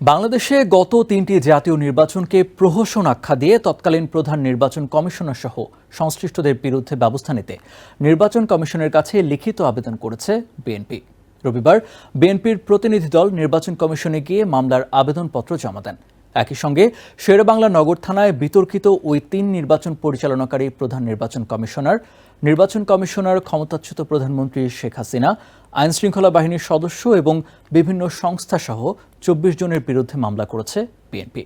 বাংলাদেশে গত তিনটি জাতীয় নির্বাচনকে প্রহসন আখ্যা দিয়ে তৎকালীন প্রধান নির্বাচন কমিশনার সহ সংশ্লিষ্টদের বিরুদ্ধে ব্যবস্থা নিতে নির্বাচন কমিশনের কাছে লিখিত আবেদন করেছে বিএনপি। রবিবার বিএনপির প্রতিনিধি দল নির্বাচন কমিশনে গিয়ে মামলার আবেদনপত্র জমা দেন। একই সঙ্গে শেরেবাংলা নগর থানায় বিতর্কিত ওই তিন নির্বাচন পরিচালনাকারী প্রধান নির্বাচন কমিশনার নির্বাচন কমিশনার ক্ষমতাচ্যুত প্রধানমন্ত্রী শেখ হাসিনা আইনশৃঙ্খলা বাহিনীর সদস্য এবং বিভিন্ন সংস্থা সহ চব্বিশ জনের বিরুদ্ধে মামলা করেছে বিএনপি।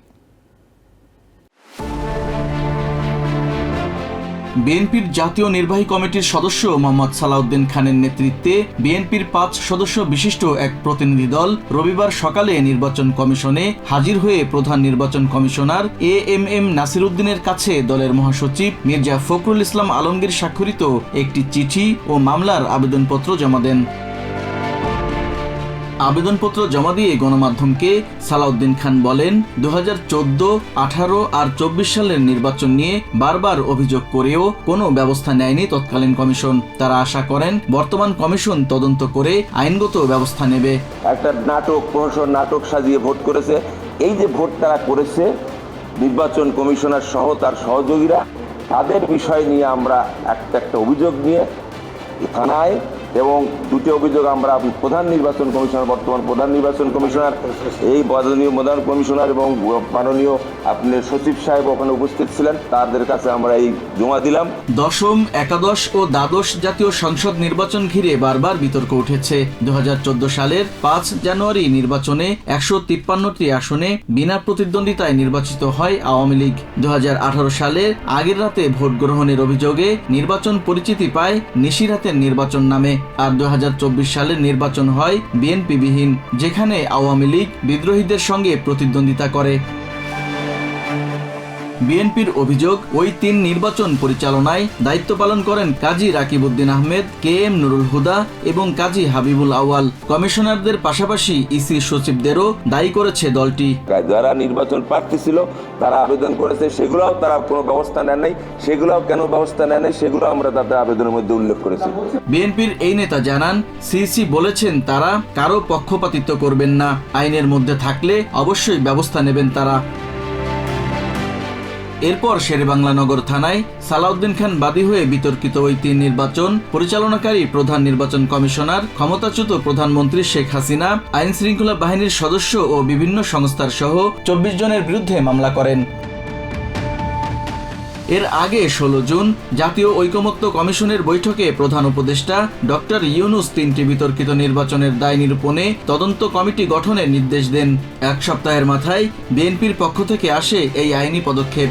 বিএনপির জাতীয় নির্বাহী কমিটির সদস্য মোহাম্মদ সালাউদ্দিন খানের নেতৃত্বে বিএনপির পাঁচ সদস্য বিশিষ্ট এক প্রতিনিধি দল রবিবার সকালে নির্বাচন কমিশনে হাজির হয়ে প্রধান নির্বাচন কমিশনার এ এম এম নাসিরুদ্দিনের কাছে দলের মহাসচিব মির্জা ফখরুল ইসলাম আলমগীর স্বাক্ষরিত একটি চিঠি ও মামলার আবেদনপত্র জমা দেন। আবেদনপত্র জমা দিয়ে গণমাধ্যমকে সালাউদ্দিন খান বলেন দু হাজার চোদ্দ, আঠারো আর চব্বিশ সালের নির্বাচন নিয়ে বারবার অভিযোগ করেও কোনো ব্যবস্থা নেয়নি তৎকালীন কমিশন। তারা আশা করেন, বর্তমান কমিশন তদন্ত করে আইনগত ব্যবস্থা নেবে। একটা নাটক, প্রহসন নাটক সাজিয়ে ভোট করেছে। এই যে ভোট তারা করেছে, নির্বাচন কমিশনার সহ তার সহযোগীরা, তাদের বিষয় নিয়ে আমরা একটা একটা অভিযোগ নিয়ে থানায় এবং দুটি অভিযোগ আমরা প্রধান নির্বাচন কমিশনার, বর্তমান প্রধান নির্বাচন কমিশনার, এই মাননীয় প্রধান কমিশনার এবং মাননীয় আপনার সচিব সাহেব ওখানে উপস্থিত ছিলেন, তাদের কাছে আমরা এই জমা দিলাম। দশম, একাদশ ও দ্বাদশ জাতীয় সংসদ নির্বাচন ঘিরে বারবার বিতর্ক উঠেছে। দু হাজার চোদ্দ সালের পাঁচ জানুয়ারি নির্বাচনে একশো তিপ্পান্নটি আসনে বিনা প্রতিদ্বন্দ্বিতায় নির্বাচিত হয় আওয়ামী লীগ। দু সালের আগের রাতে ভোট গ্রহণের অভিযোগে নির্বাচন পরিচিতি পায় নিশিরাতের নির্বাচন নামে। আর দু হাজার চব্বিশ সালে নির্বাচন হয় বিএনপি বিহীন যেখানে আওয়ামী লীগ বিদ্রোহীদের সঙ্গে প্রতিদ্বন্দ্বিতা করে। বিএনপির অভিযোগ ওই তিন নির্বাচন পরিচালনায় দায়িত্ব পালন করেন কাজী রাকিবউদ্দিন আহমেদ কে এম নুরুল হুদা এবং কাজী হাবিবুল আওয়াল কমিশনারদের পাশাপাশি ইসি সচিবদেরও দায়ী করেছে দলটি। যারা নির্বাচন প্রার্থী ছিল তারা আবেদন করেছে সেগুলোও তারা কোনো ব্যবস্থা নেন নাই। সেগুলোও কেন ব্যবস্থা নেন নাই সেগুলো আমরা তাদের আবেদনের মধ্যে উল্লেখ করেছি। বিএনপির এই নেতা জানান সিসি বলেছেন তারা কারও পক্ষপাতিত্ব করবেন না। আইনের মধ্যে থাকলে অবশ্যই ব্যবস্থা নেবেন তারা। এরপর শেরেবাংলা নগর থানায় সালাউদ্দিন খান বাদী হয়ে বিতর্কিত ওই তিন নির্বাচন পরিচালনাকারী প্রধান নির্বাচন কমিশনার, ক্ষমতাচ্যুত প্রধানমন্ত্রী শেখ হাসিনা আইন শৃঙ্খলা বাহিনীর সদস্য ও বিভিন্ন সংস্থার সহ চব্বিশ জনের বিরুদ্ধে মামলা করেন। এর আগে ষোলো জুন জাতীয় ঐকমত্য কমিশনের বৈঠকে প্রধান উপদেষ্টা ডক্টর ইউনুস তিনটি বিতর্কিত নির্বাচনের দায় নিরূপণে তদন্ত কমিটি গঠনের নির্দেশ দেন। এক সপ্তাহের মাথায় বিএনপির পক্ষ থেকে আসে এই আইনি পদক্ষেপ।